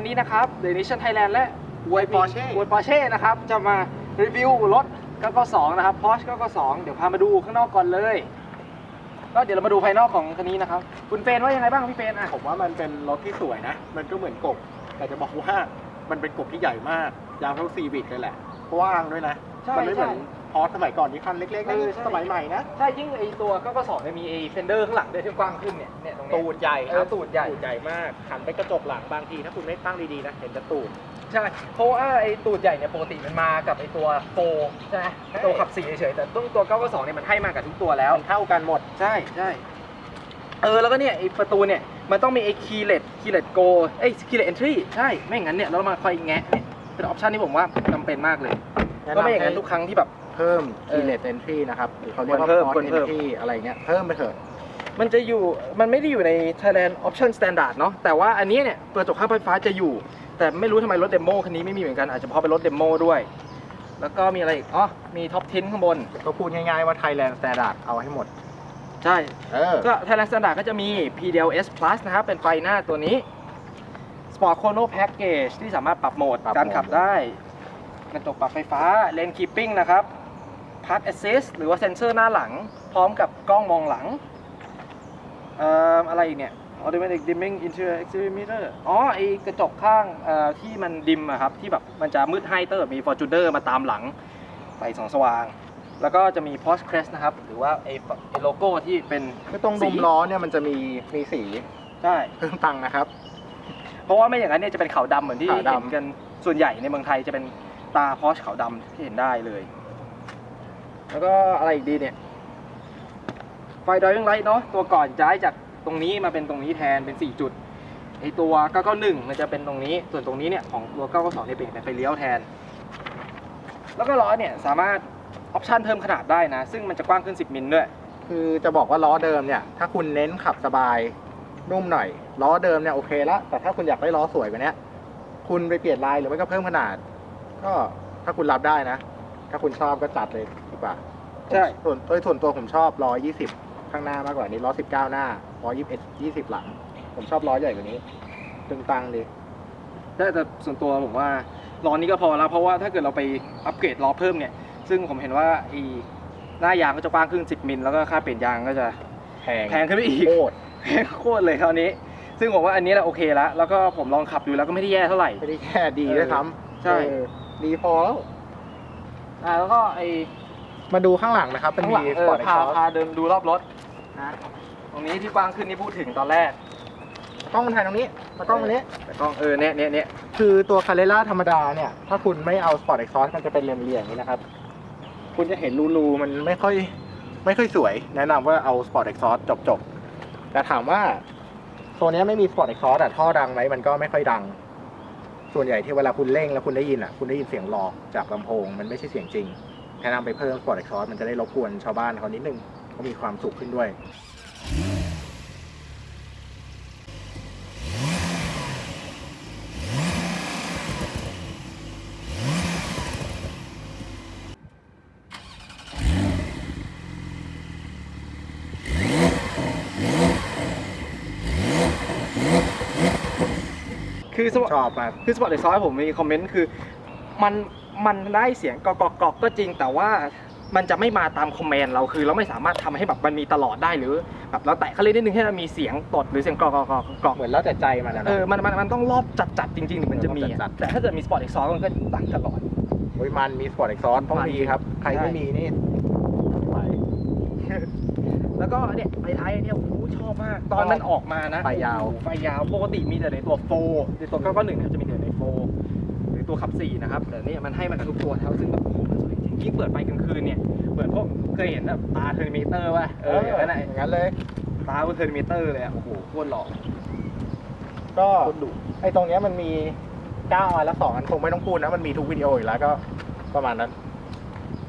วันนี้นะครับ The Nation Thailand และวย Porsche วย Porsche นะครับ จะมารีวิวรถ992 นะครับ Porsche 992 เดี๋ยวพามาดูข้างนอกก่อนเลย ก็เดี๋ยวเรามาดูภายนอกของคันนี้นะครับ คุณเฟรนว่ายังไงบ้างพี่เฟรนอะผมว่ามันเป็นรถที่สวยนะ มันก็เหมือนกบ แต่จะบอกว่ามันเป็นกบที่ใหญ่มาก ยาวเท่าซีวิกเลยแหละ กว้างด้วยนะ ใช่มัไม่เหมือนใช่ พอสสมัยก่อนที่คันเล็กๆนะเออใช่สมัยใหม่นะใช่ยิ่งไอตัว992เนี่ยมีไอเฟนเดอร์ข้างหลังด้วยที่กว้างขึ้นเนี่ยเนี่ยตรงเนี้ยตูดใหญ่คเอรัอบตูดใหญ่ ตูดใหญ่มากหันไปกระจกหลังบางทีถ้าคุณไม่ตั้งดีๆนะเห็นแต่ตูด ใช่เพราะว่าไอตูดใหญ่เนี่ยปกติมันมากับไอตัวโฟใช่ไหมใช่ ตัวขับสี่เฉยๆแต่ต้องตัว992เนี่ยมันให้มากับทุกตัวแล้ว มันเท่ากันหมด ใช่ใช่เออแล้วก็เนี่ยไอประตูเนี่ยมันต้องมีไอคีย์เลตคีย์เลตโกเอ้ยคีย์เลตเอนทรีใช่ ไม่อย่างนั้นเนี่ยเรามาคอยแงะเนี่ยเป็นออปชันที่ผมว่าจำเป็นมากเลย ก็ไม่อย่างนั้นทุกครั้งที่แบบ เพิ่มเออ keyless entry นะครับหรือเขาเรียกว่า ควรเพิ่ม port ควรเพิ่ม entry อะไรเงี้ยเพิ่มไปเถอะ มันจะอยู่มันไม่ได้อยู่ใน Thailand Option Standard เนาะแต่ว่าอันนี้เนี่ยกระจกข้างไฟฟ้าจะอยู่ แต่ไม่รู้ทำไมรถเดโมคันนี้ไม่มีเหมือนกัน อาจจะเพราะเป็นรถเดโมด้วย แล้วก็มีอะไรอีกอ๋อมีท็อปทินข้างบน ก็พูดง่ายๆว่า Thailand Standard เอาให้หมด ใช่ เออ ก็ Thailand Standard ก็จะมี PDLS Plus นะครับ เป็นไฟหน้าตัวนี้ Sport Chrono Package ที่สามารถปรับโหมดปรับการโหมดขับได้กระจกปรับไฟฟ้า Lane Keeping นะครับ Park Assist หรือว่าเซ็นเซอร์หน้าหลัง พร้อมกับกล้องมองหลังเอ่ออะไรอีกเนี่ย Automatic Dimming Interior Exterior Mirror อ๋อไอกระจกข้างเอ่อที่มันดิมอะครับ ที่แบบมันจะมืดให้เตอร์มี Fortuner มาตามหลังไฟส่องสว่าง แล้วก็จะมี Porsche Crest นะครับ หรือว่าไอไอโลโก้ที่เป็นคือตรงสีดุมล้อเนี่ยมันจะมีมีสีใช่เพิ่มตังค์นะครับ เพราะว่าไม่อย่างนั้นเนี่ยจะเป็นขาวดำเหมือนที่ขาวดำเห็นกันส่วนใหญ่ในเมืองไทยจะเป็นตาพอชขาวดำที่เห็นได้เลย แล้วก็อะไรอีกดีเนี่ย ไฟดอย i ิ g งไลท์เนาะตัวก่อนย้ายจากตรงนี้มาเป็นตรงนี้แทนเป็น 4 จุดไอตัว991มันจะเป็นตรงนี้ ส่วนตรงนี้เนี่ยของตัว992เนี่ยเปลี่ยนเป็นไฟเลี้ยวแทน แล้วก็ล้อเนี่ยสามารถออปชันเพิ่มขนาดได้นะ ซึ่งมันจะกว้างขึ้น 10 มิลด้วย คือจะบอกว่าล้อเดิมเนี่ย ถ้าคุณเน้นขับสบายนุ่มหน่อย ล้อเดิมเนี่ยโอเคละแต่ถ้าคุณอยากได้ล้อสวยกว่านี้คุณไปเปลี่ยนลายหรือไม่ก็เพิ่มขนาด ก็ถ้าคุณรับได้นะ ถ้าคุณชอบก็จัดเลยดีกว่าใช่ ส่วนโดยส่วนตัวผมชอบล้อ20ข้างหน้ามากกว่านี้ล้อ19หน้าล้อ21 20หลัง ผมชอบล้อใหญ่กว่านี้ ตึงตังดีแต่แต่ส่วนตัวผมว่าล้อนี้ก็พอแล้ว เพราะว่าถ้าเกิดเราไปอัปเกรดล้อเพิ่มเนี่ย ซึ่งผมเห็นว่าไอีหน้ายางก็จะกว้างขึ้น 10มิลแล้วก็ค่าเปลี่ยนยางก็จะแพงแพงขึ้นไปอีก โคตรแพงโคตรเลยคราวนี้ ซึ่งผมว่าอันนี้แหละโอเคแล้วแล้วก็ผมลองขับดูแล้วก็ไม่ได้แย่เท่าไหร่ ไม่ได้แค่ดีด้วยซ้ำใช่ เออดีพอแล้ว อ่าแล้วก็ไอมาดูข้างหลังนะครับ เป็นข้างหลังมีเอสอปอร์ตพาเอ็กซ์พาเดินดูรอบรถนะตรงนี้ที่กว้างขึ้นนี่พูดถึงตอนแรกกล้องมันถ่ายตรงนี้มากล้องตรงนี้ แต่กล้องเออเนี่ยเนี่ยเนี่ยคือตัวคาเรล่าธรรมดาเนี่ย ถ้าคุณไม่เอาสปอร์ตเอ็กซ์ซอสมันจะเป็นเหลี่ยมๆอย่างนี้นะครับ คุณจะเห็นรูๆมันไม่ค่อยไม่ค่อยสวย แนะนำว่าเอาสปอร์ตเอ็กซ์ซอสจบๆ แต่ถามว่า ตัวเนี้ยไม่มีสปอร์ตเอ็กซ์ซอสอะท่อดังไหมมันก็ไม่ค่อยดัง ส่วนใหญ่ที่เวลาคุณเร่งแล้วคุณได้ยินอะคุณได้ยินเสียงหลอกจากลำโพง มันไม่ใช่เสียงจริงแนะนำไปเพิ่มสปอร์ตเอ็กซ์ซอสมันจะได้รบกวนชาวบ้านเขานิดนึงเขามีความสุขขึ้นด้วย คือสปอร์ตชอบมากคือสปอร์ตเอ็กซ์ซอยผมมีคอมเมนต์คือ มันมันได้เสียงกอกกอกก็จริง แต่ว่ามันจะไม่มาตามคอมเมนต์เราคือ เราไม่สามารถทำให้แบบมันมีตลอดได้หรือแบบเราแตะเขาเล่นนิดนึงให้มันมีเสียงตดหรือเสียงกรอกกรอกกรอกกรอกเหมือนแล้วแต่ใจมันนะเออมันมันมันต้องรอบจัดจัดๆจริงๆถึงมันจะมีรอบจัอะดๆ แต่ถ้าเกิดมีสปอร์ตเอ็กซ์ซอยมันก็ดังตลอด โอ้ยมันมีสปอร์ตเอ็กซ์ซอสต้องมีครับ ใครไม่มีนี่ไป แล้วก็เนี่ยไฟท้ายเนี่ยโอ้โหชอบมาก ตอนมันออกมานะไฟยาวโอ้โหไฟยาวปกติมีแต่ในตัวโฟในตัว991เนี่ยจะมีแต่ในโฟหรือตัวขับ4นะครับ แต่เนี่ยมันให้มากับทุกตัวแล้วซึ่งแบบโอ้โหมันสวยจริงยิ่งเปิดไฟกลางคืนเนี่ยเหมือนพวกเคยเห็นแบบตาเทอร์มิเตอร์ป่ะเอออย่างนั้นแหละอย่างนั้นเลยตาบนเทอร์มิเตอร์เลยอะโอ้โหโคตรหล่อก็โคตรดุไอ้ตรงเนี้ยมันมี9อันแล้ว2อันคงไม่ต้องพูดนะมันมีทุกวิดีโออยู่แล้วก็ประมาณนั้น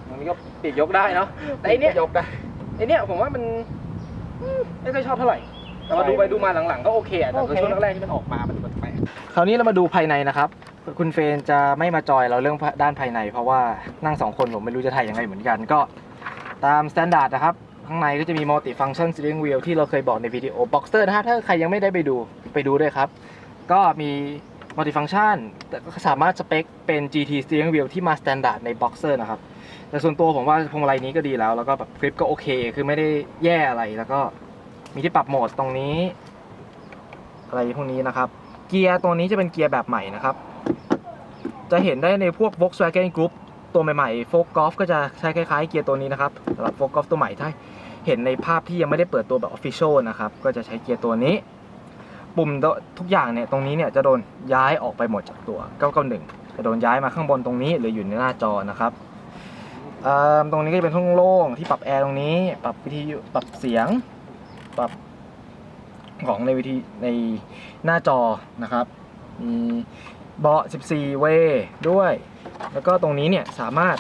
มันก็ปีกยกได้เนาะแต่ไอเนี้ยยกได้ ไอเนี้ยผมว่ามันอืมไม่ค่อยชอบเท่าไหร่ แต่มาใช่ดูไปดูมาหลังๆก็โอเคอะแต่โอเค ช่วงแรกๆที่มันออกมามันดูแปลกๆคราวนี้เรามาดูภายในนะครับ คุณเฟรนจะไม่มาจอยเราเรื่องด้านภายใน เพราะว่านั่งสองคนผมไม่รู้จะถ่ายยังไงเหมือนกันก็ตามสแตนดาร์ดนะครับ ข้างในก็จะมี multi function steering wheel ที่เราเคยบอกในวิดีโอ Boxster นะฮะถ้าใครยังไม่ได้ไปดูไปดูด้วยครับ ก็มี multi function แต่ก็สามารถสเปคเป็น GT steering wheel ที่มา standard ใน Boxster นะครับ แต่ส่วนตัวผมว่าพวงมาลัยนี้ก็ดีแล้ว แล้วก็แบบกริปก็โอเค คือไม่ได้แย่อะไรแล้วก็มีที่ปรับโหมดตรงนี้ อะไรพวกนี้นะครับ เกียร์ตัวนี้จะเป็นเกียร์แบบใหม่นะครับ จะเห็นได้ในพวก Volkswagen Group ตัวใหม่ๆ Folk Golf ก็จะใช้คล้ายๆเกียร์ตัวนี้นะครับสำหรับ Folk Golf ตัวใหม่ถ้าเห็นในภาพที่ยังไม่ได้เปิดตัวแบบ Official นะครับ ก็จะใช้เกียร์ตัวนี้ ปุ่มทุกอย่างเนี่ยตรงนี้เนี่ยจะโดนย้ายออกไปหมดจากตัว 991 จะโดนย้ายมาข้างบนตรงนี้หรืออยู่ในหน้าจอนะครับ ตรงนี้ก็จะเป็นห้องโล่งที่ปรับแอร์ตรงนี้ ปรับวิธีปรับเสียง ปรับของในวิธีในหน้าจอนะครับ มีเบาะ 14 เวด้วย แล้วก็ตรงนี้เนี่ยสามารถ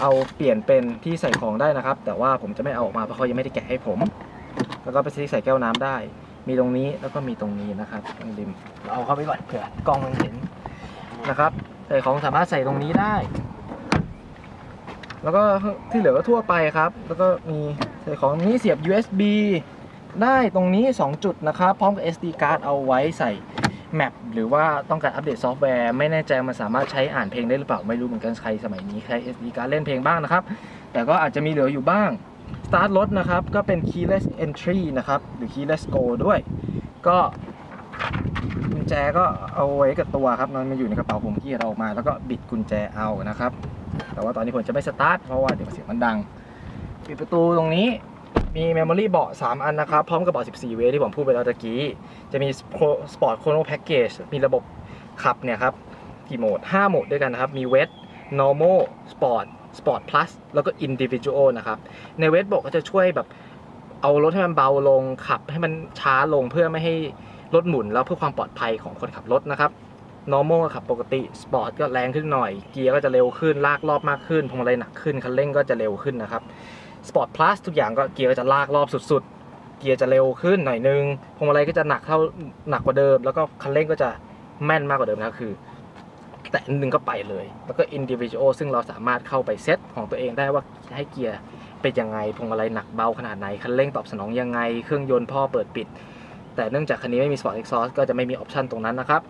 เอาเปลี่ยนเป็นที่ใส่ของได้นะครับ แต่ว่าผมจะไม่เอาออกมาเพราะเขายังไม่ได้แกะให้ผม แล้วก็ไปที่ใส่แก้วน้ำได้ มีตรงนี้แล้วก็มีตรงนี้นะครับตรงริม เราเอาเข้าไปก่อนเผื่อกล้องมันเห็นนะครับใส่ของสามารถใส่ตรงนี้ได้ แล้วก็ที่เหลือก็ทั่วไปครับ แล้วก็มีใส่ของนี้เสียบ USB ได้ตรงนี้ 2 จุดนะครับ พร้อมกับ SD card เอาไว้ใส่แมปหรือว่าต้องการอัปเดตซอฟต์แวร์ไม่แน่ใจมันสามารถใช้อ่านเพลงได้หรือเปล่า ไม่รู้เหมือนกันใครสมัยนี้ใช้ SD card เล่นเพลงบ้างนะครับ แต่ก็อาจจะมีเหลืออยู่บ้าง Start รถนะครับ ก็เป็น keyless entry นะครับ หรือ keyless go ด้วย ก็กุญแจก็เอาไว้กับตัวครับมันมาอยู่ในกระเป๋าผมที่เราออกมา แล้วก็บิดกุญแจเอานะครับ แต่ว่าตอนนี้ผมจะไม่สตาร์ทเพราะว่าเดี๋ยวเสียงมันดัง ปิดประตูตรงนี้มี Memory เบาะ 3 อันนะครับ พร้อมกับเบาะ 14 เวย์ที่ผมพูดไปแล้วตะกี้ จะมี Sport Chrono Package มีระบบขับเนี่ยครับ กี่โหมด 5 โหมดด้วยกันนะครับ มี Wet Normal Sport Sport Plus แล้วก็ Individual นะครับ ในเวทบอกก็จะช่วยแบบเอารถให้มันเบาลงขับให้มันช้าลงเพื่อไม่ให้รถหมุนแล้วเพื่อความปลอดภัยของคนขับรถนะครับ normal ก็ขับปกติ sport ก็แรงขึ้นหน่อย เกียร์ก็จะเร็วขึ้น ลากรอบมากขึ้น พวงมาลัยหนักขึ้น คันเร่งก็จะเร็วขึ้นนะครับ sport plus ทุกอย่างก็เกียร์ก็จะลากรอบสุดๆ เกียร์จะเร็วขึ้นหน่อยนึง พวงมาลัยก็จะหนักเท่าหนักกว่าเดิม แล้วก็คันเร่งก็จะแม่นมากกว่าเดิมนะคือ แต่นหนึงก็ไปเลย แล้วก็ individual ซึ่งเราสามารถเข้าไปเซตของตัวเองได้ว่าให้เกียร์เป็นยังไง พวงมาลัยหนักเบาขนาดไหน คันเร่งตอบสนองยังไง เครื่องยนต์พ่อเปิดปิด แต่เนื่องจากคันนี้ไม่มี sport exhaust ก็จะไม่มีออปชันตรงนั้นนะครับ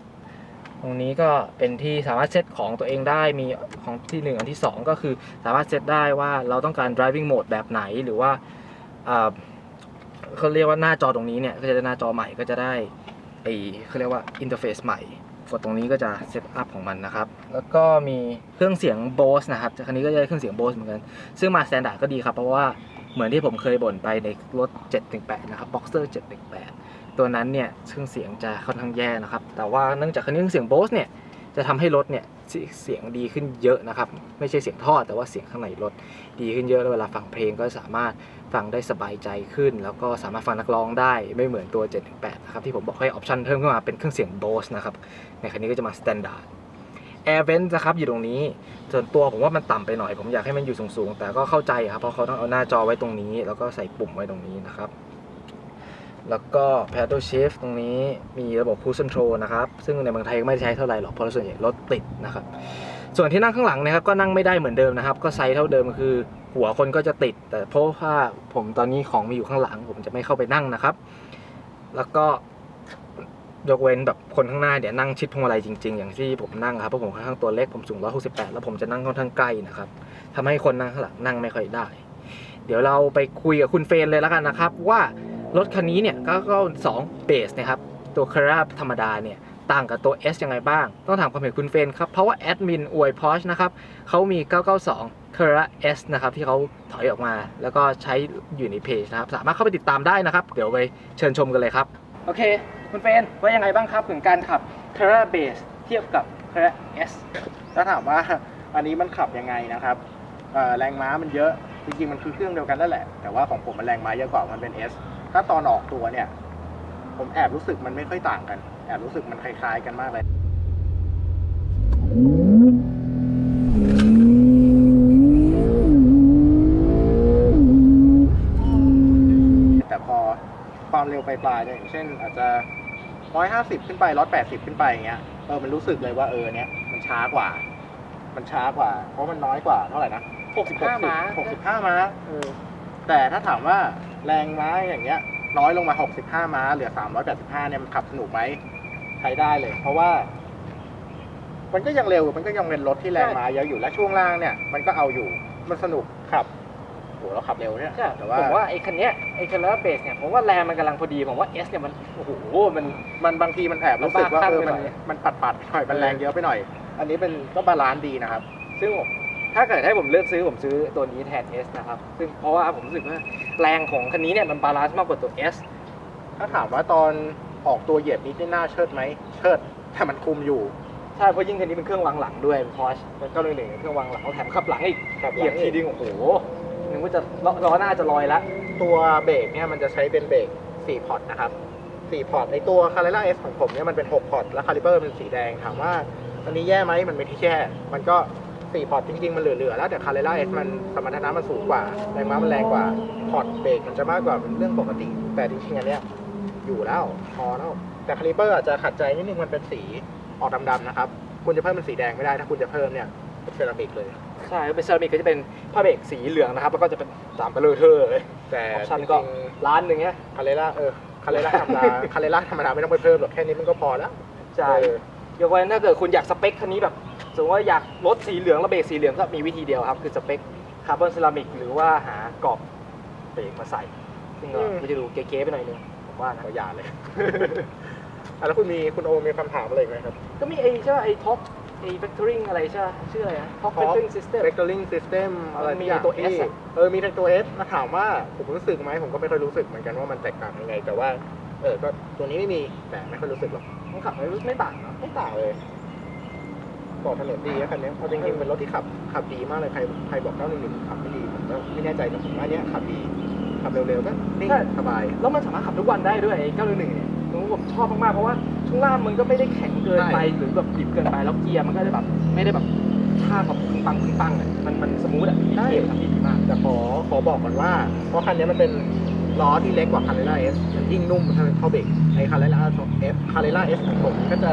ตรงนี้ก็เป็นที่สามารถเซตของตัวเองได้มีของที่หนึ่งอันที่สองก็คือสามารถเซตได้ว่าเราต้องการ driving mode แบบไหนหรือว่าเขาเรียกว่าหน้าจอตรงนี้เนี่ยก็จะได้หน้าจอใหม่ก็จะได้ไอเขาเรียกว่าอินเทอร์เฟซใหม่กดตรงนี้ก็จะเซตอัพของมันนะครับ แล้วก็มีเครื่องเสียง Bose นะครับคันนี้ก็จะได้เครื่องเสียง Bose เหมือนกัน ซึ่งมา standard ก็ดีครับ เพราะว่าเหมือนที่ผมเคยบ่นไปในรถ 718 นะครับ Boxer 718 ตัวนั้นเนี่ยเครื่องเสียงจะค่อนข้างแย่นะครับ แต่ว่าเนื่องจากคันนี้เครื่องเสียง Bose เนี่ยจะทำให้รถเนี่ยเสียงดีขึ้นเยอะนะครับ ไม่ใช่เสียงท่อแต่ว่าเสียงข้างในรถดีขึ้นเยอะแล้วเวลาฟังเพลงก็สามารถฟังได้สบายใจขึ้น แล้วก็สามารถฟังนักร้องได้ไม่เหมือนตัว 718 นะครับ ที่ผมบอกให้ออปชันเพิ่มขึ้นมาเป็นเครื่องเสียง Bose นะครับ ในคันนี้ก็จะมา standard Air Vent นะครับอยู่ตรงนี้ ส่วนตัวผมว่ามันต่ำไปหน่อย ผมอยากให้มันอยู่สูงๆ แต่ก็เข้าใจครับเพราะเขาต้องเอาหน้าจอไว้ตรงนี้ แล้วก็ใส่ปุ่มไว้ตรงนี้นะครับ แล้วก็ paddle shift ตรงนี้มีระบบ cruise control นะครับ ซึ่งในเมืองไทยก็ไม่ได้ใช้เท่าไหร่หรอก เพราะส่วนใหญ่รถติดนะครับ ส่วนที่นั่งข้างหลังนะครับ ก็นั่งไม่ได้เหมือนเดิมนะครับ ก็ไซส์เท่าเดิมคือ หัวคนก็จะติด แต่เพราะว่าผมตอนนี้ของมีอยู่ข้างหลัง ผมจะไม่เข้าไปนั่งนะครับ แล้วก็ยกเว้นแบบคนข้างหน้าเดี๋ยวนั่งชิดพวงมาลัยจริงๆ อย่างที่ผมนั่งครับเพราะผมค่อนข้างตัวเล็กผมสูง 168 แล้วผมจะนั่งค่อนข้างใกล้นะครับทำให้คนนั่งข้างหลังนั่งไม่ค่อยได้ เดี๋ยวเราไปคุยกับคุณเฟนเลยแล้วกันนะครับว่า รถคันนี้เนี่ยก็ก็สองเบสนะครับ ตัวคาราธรรมดาเนี่ยต่างกับตัว S ยังไงบ้าง ต้องถามความเห็นคุณเฟรนครับ เพราะว่าแอดมินอวยพอชนะครับเขามี 992 c a r a S นะครับ ที่เขาถอยออกมา แล้วก็ใช้อยู่ในเพจนะครับ สามารถเข้าไปติดตามได้นะครับ เดี๋ยวไปเชิญชมกันเลยครับ โอเค คุณเฟรนว่ายังไงบ้างครับ ถึงการขับ c a r a Base เทียบกับ c a r a S ถ้าถามว่าอันนี้มันขับยังไงนะครับเอ่อแรงม้ามันเยอะจริงๆมันคือเครื่องเดียวกันนั่นแหละแต่ว่าของผมมันแรงม้าเยอะกว่ามันเป็น S ถ้าตอนออกตัวเนี่ย ผมแอบรู้สึกมันไม่ค่อยต่างกัน แอบรู้สึกมันคล้ายๆกันมากเลย แต่พอความเร็วปลายๆเนี่ยอย่างเช่น อาจจะ150ขึ้นไป180ขึ้นไปอย่างเงี้ยเออมันรู้สึกเลยว่าเออเนี้ยมันช้ากว่า มันช้ากว่า เพราะมันน้อยกว่าเท่าไหร่นะ65ม้า65ม้าเออแต่ถ้าถามว่า แรงม้าอย่างเงี้ย น้อยลงมา 65 ม้า เหลือ 385 เนี่ยมันขับสนุกไหมใช้ได้เลย เพราะว่า มันก็ยังเร็ว มันก็ยังเป็นรถที่แรงม้าเยอะอยู่และช่วงล่างเนี่ย มันก็เอาอยู่ มันสนุกขับโหเราขับเร็วเนี่ยใช่แต่ว่าผมว่าไอ้คันเนี้ยไอ้คันเลอร์เบสเนี่ยผมว่าแรงมันกำลังพอดีผมว่า S เนี่ยมันโอ้โหมันมันบางทีมันแอบรู้สึกว่ามันบ้าเออคลั่มันงไปหน่อยมันปัดปัดๆหน่อยมันแรงเยอะไปหน่อย อันนี้เป็นก็บาลานซ์ดีนะครับ ซึ่งผม ถ้าเกิดให้ผมเลือกซื้อผมซื้อตัวนี้แทน S นะครับ ซึ่งเพราะว่าผมรู้สึกว่าแรงของคันนี้เนี่ยมันบาลานซ์มากกว่าตัว S ถ้าถามว่าตอนออกตัวเหยียบนิดนี่น่าเชิดไหม เชิด แต่มันคุมอยู่ ใช่เพราะยิ่งคันนี้เป็นเครื่องวางหลังด้วยพอชเป็นเก้าหนึ่งหนึ่งเครื่องวางหลังแถมขับหลังอีกขับหลังเหยียบทีนึงโอ้โหนึกว่าจะล้อล้อหน้าจะลอยละตัวเบรกเนี่ยมันจะใช้เป็นเบรก4พอร์ตนะครับ4พอร์ตในตัว c a r r e r a S ของผมเนี่ยมันเป็น6พอร์ตแล้วคาลิเบอร์มันสีแดงถามว่าอันนี้แย่ไหมมันไม่ที่แย่ มันก็ 4 พอร์ตจริงๆ มันเหลือๆ แล้วแต่ c a r r e r a S มันสมรรถนะมันสูงกว่า แรงม้ามันแรงกว่า พอร์ตเบรกมันจะมากกว่าเป็นเรื่องปกติ แต่จริงๆอันเนี้ยอยู่แล้วพอแล้ว แต่คาลิเบอร์อาจจะขัดใจนิดนึงมันเป็นสีออกดำๆนะครับ คุณจะเพิ่มเป็นสีแดงไม่ได้ ถ้าคุณจะเพิ่มเนี่ยเป็นเซรามิกเลยใช่เป็นเซรามิกก็จะเป็นผ้าเบรกสีเหลืองนะครับ แล้วก็จะเป็นตามไปเลยเธอเลยแต่ออปจชั่นริก็งๆล้านหนึ่งเนี่ยคาเรล่าเออคาเรล่าธรรมดาคาเรล่าธรรมดาไม่ต้องไปเพิ่มหรอกแค่นี้มันก็พอแล้วใช่เออยกเว้นถ้าเกิดคุณอยากสเปคคันนี้แบบ สมมติว่าอยากรถสีเหลืองแล้วเบรกสีเหลืองก็มีวิธีเดียวครับ คือสเปคคาร์บอนเซรามิกหรือว่าหากรอบเบรกมาใส่ซึ่งก็มันจะดูเก๋ๆไปหน่อยนึงผมว่านะ ก็อย่าเลย อะแล้วคุณมีคุณโอมีคำถามอะไรอีกไหมครับ ก็มีไอ้ใช่ไหมไอ้ท็อปไอ้ factoring อะไรใช่ไหมชื่ออะไรนะ top Top factoring system Vectoring System อะไรมันมีทุกอย่างตัว S ที่อะ เออมีในตัว S มาถามว่าผมรู้สึกไหมผมก็ไม่ค่อยรู้สึกเหมือนกันว่ามันแตกต่างยังไง แต่ว่าเออก็ตัวนี้ไม่มีแต่ไม่ค่อยรู้สึกหรอก มันขับไม่รู้ไม่ต่างเนอะไม่ต่างเลย บอกถนนดีนะคันนี้เพราะจริงๆเป็นรถที่ขับขับดีมากเลยใครใครบอก911ขับไม่ดีผมก็ไม่แน่ใจแต่ผมว่าเนี้ยขับดีขับเร็วๆก็นิ่งสบายแล้วมันสามารถขับทุกวันได้ด้วยไอ้911เนี่ยผมผมชอบมากๆเพราะว่าช่วงล่างมันก็ไม่ได้แข็งเกินไปใช่หรือแบบดิบเกินไปแล้วเกียร์มันก็จะแบบไม่ได้แบบชาแบบปึ้งปังปึ้งปังอะมันมันสมูทอะเกียร์ทำดีมากแต่ขอขอบอกก่อนว่าเพราะคันนี้มันเป็น ล้อที่เล็กกว่าคาร์เรล่าเอสยิ่งนุ่มทางเขาเบรกไอ้คาร์เรล่าเอสคาร์เรล่าเอสของผมก็จะ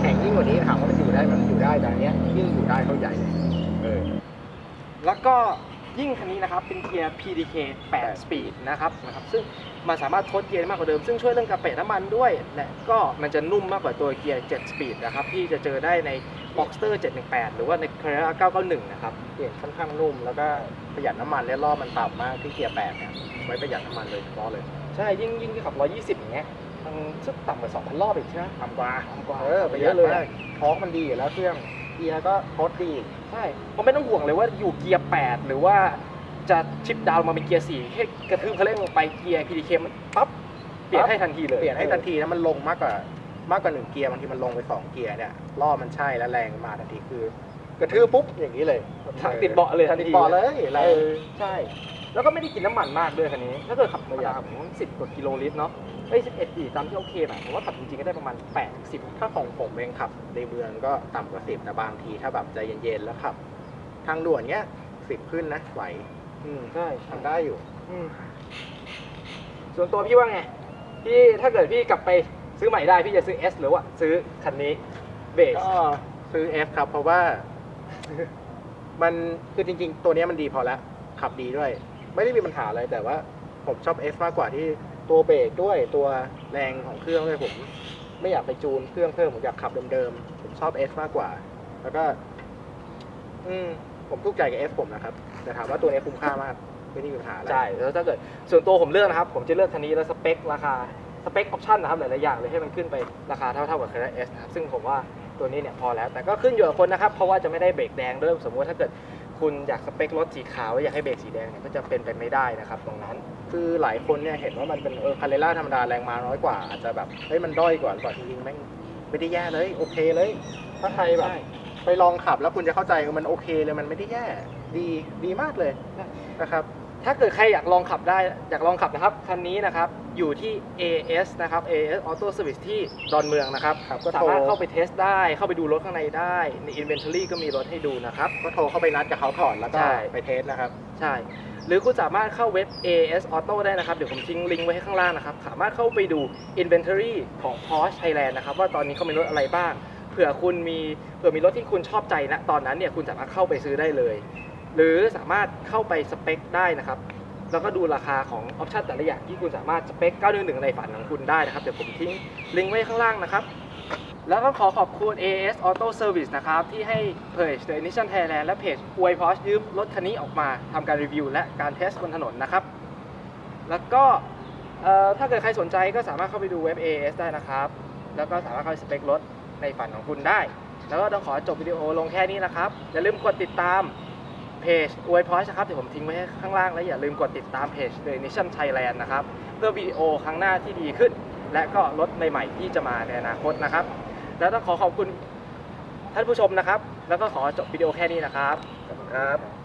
แข็งยิ่งกว่านี้ถามว่ามันอยู่ได้มันอยู่ได้แต่อันเนี้ยยิ่งอยู่ได้เขาใหญ่เลยเออแล้วก็ ยิ่งคันนี้นะครับเป็นเกียร์ PDK 8 Speed นะครับนะครับซึ่งมันสามารถทดเกียร์ได้มากกว่าเดิม ซึ่งช่วยเรื่องกระเปะน้ำมันด้วย และก็มันจะนุ่มมากกว่าตัวเกียร์ 7 Speed นะครับที่จะเจอได้ใน Boxster 718 หรือว่าใน Carrera 991 นะครับเปลี่ยนค่อนข้างนุ่ม แล้วก็ประหยัดน้ำมันและรอบมันต่ำมากที่เกียร์แปดเนี่ยไว้ประหยัดน้ำมันเลยเฉพาะเลย ใช่ยิ่งยิ่งที่ขับ 120 อย่างเงี้ยมันซึ่งต่ำกว่า2,000รอบอีกใช่ไหมต่ำกว่าต่ำกว่าเออประหยัดมากทอร์กมันดีอยู่แล้วเครื่องเกียร์ก็ทดดีใช่เพราะไม่ต้องห่วงเลยว่าอยู่เกียร์8หรือว่าจะชิปดาวน์มาเป็นเกียร์4แค่กระทืบคันเร่งลงไปเกียร์ PDK มันปั๊บเปลี่ยนให้ทันทีเลยเปลี่ยนให้ทันทีแล้วมันลงมากกว่ามากกว่าหนึ่งเกียร์บางทีมันลงไปสองเกียร์เนี่ยรอบมันใช่แล้วแรงมาทันทีคือกระทืบปุ๊บอย่างนี้เลยทางติดเบาะเลยทันติดทีเบาะเลยแรเองอใช่ แล้วก็ไม่ได้กินน้ำมันมากด้วยคันนี้ ถ้าเกิดขับธรรมดาผมสิบกว่ากิโลลิตรเนาะเอ้ยสิบเอ็ดอีตามที่โอเคหน่อยผมว่าขับจริงๆก็ได้ประมาณแปดสิบถ้าของผมเองขับในเมืองก็ต่ำกว่าสิบแต่บางทีถ้าแบบใจเย็นๆแล้วขับ ทางด่วนเนี้ยสิบขึ้นนะไหว อืมใช่ทำได้อยู่ อืมส่วนตัวพี่ว่าไง พี่ถ้าเกิดพี่กลับไปซื้อใหม่ได้พี่จะซื้อ S หรือว่าซื้อคันนี้เบสก็ซื้อ F ครับ เพราะว่า มันคือจริง ๆ ตัวเนี้ยมันดีพอแล้ว ขับดีด้วย ไม่ได้มีปัญหาอะไรแต่ว่าผมชอบ S มากกว่าที่ตัวเบรกด้วยตัวแรงของเครื่องด้วยผม ไม่อยากไปจูนเครื่องเพิ่มผมอยากขับเดิมๆผมชอบ S มากกว่า แล้วก็ อืมผมทุกข์ใจกับ S ผมนะครับ แต่ถามว่าตัวนี้คุ้มค่ามากไม่ได้มีปัญหาอะไร ใช่แล้วถ้าเกิดส่วนตัวผมเลือกนะครับ ผมจะเลือกคันนี้แล้วสเปคราคาสเปคออปชั่นนะครับหลายๆอย่างเลยให้มันขึ้นไปราคาเท่าๆกับ Carrera S นะครับซึ่งผมว่าตัวนี้เนี่ยพอแล้ว แต่ก็ขึ้นอยู่กับคนนะครับ เพราะว่าจะไม่ได้เบรกแดงด้วยสมมติถ้าเกิด คุณอยากสเปครถสีขาวแล้วอยากให้เบรกสีแดงเนี่ยก็จะเป็นไปไม่ได้นะครับ ตรงนั้น คือหลายคนเนี่ยเห็นว่ามันเป็นเออคาเรล่าธรรมดาแรงมาน้อยกว่าอาจจะแบบเฮ้ยมันด้อยกว่าหรือเปล่าจริงๆแม่งไม่ได้แย่เลยโอเคเลย ถ้าใครแบบใช่ไปลองขับแล้วคุณจะเข้าใจเออมันโอเคเลยมันไม่ได้แย่ ดีดีมากเลยใช่นะครับ ถ้าเกิดใครอยากลองขับได้อยากลองขับนะครับคันนี้นะครับอยู่ที่ AS นะครับ AS Auto Service ที่ดอนเมืองนะครับครับก็สาโทรมารถเข้าไปเทสได้เข้าไปดูรถข้างในได้ใน Inventory ก็มีรถให้ดูนะครับ ก็โทรเข้าไปนัดกับเขาก่อนแล้วก็ใช่ ไปเทสนะครับ ใช่ หรือคุณสามารถเข้าเว็บ AS Auto ได้นะครับ เดี๋ยวผมทิ้งลิงก์ไว้ให้ข้างล่างนะครับ สามารถเข้าไปดู Inventory ของ Porsche Thailand นะครับ ว่าตอนนี้เขามีรถอะไรบ้าง เผื่อคุณมีเผื่อมีรถที่คุณชอบใจณตอนนั้นเนี่ยคุณสามารถเข้าไปซื้อได้เลย หรือสามารถเข้าไปสเปคได้นะครับ แล้วก็ดูราคาของออปชันแต่ละอย่างที่คุณสามารถสเปค 911 ในฝันของคุณได้นะครับ เดี๋ยวผมทิ้งลิงก์ไว้ข้างล่างนะครับ แล้วก็ขอขอบคุณ AS Auto Service นะครับ ที่ให้เพจ The Ignition Thailand และเพจอวยพอชยืมรถคันนี้ออกมาทำการรีวิว และการเทสบนถนนนะครับ แล้วก็ถ้าเกิดใครสนใจก็สามารถเข้าไปดูเว็บ AS ได้นะครับ แล้วก็สามารถเข้าไปสเปครถในฝันของคุณได้ แล้วก็ต้องขอจบวิดีโอลงแค่นี้นะครับ อย่าลืมกดติดตาม เพจอวยพอยนะครับเดี๋ยวผมทิ้งไว้ข้างล่างและอย่าลืมกดติดตามเพจ The Nation Thailand นะครับเพื่อวิดีโอครั้งหน้าที่ดีขึ้น และก็รถใหม่ๆที่จะมาในอนาคตนะครับ แล้วต้องขอขอบคุณท่านผู้ชมนะครับ แล้วก็ขอจบวิดีโอแค่นี้นะครับขอบคุณครับ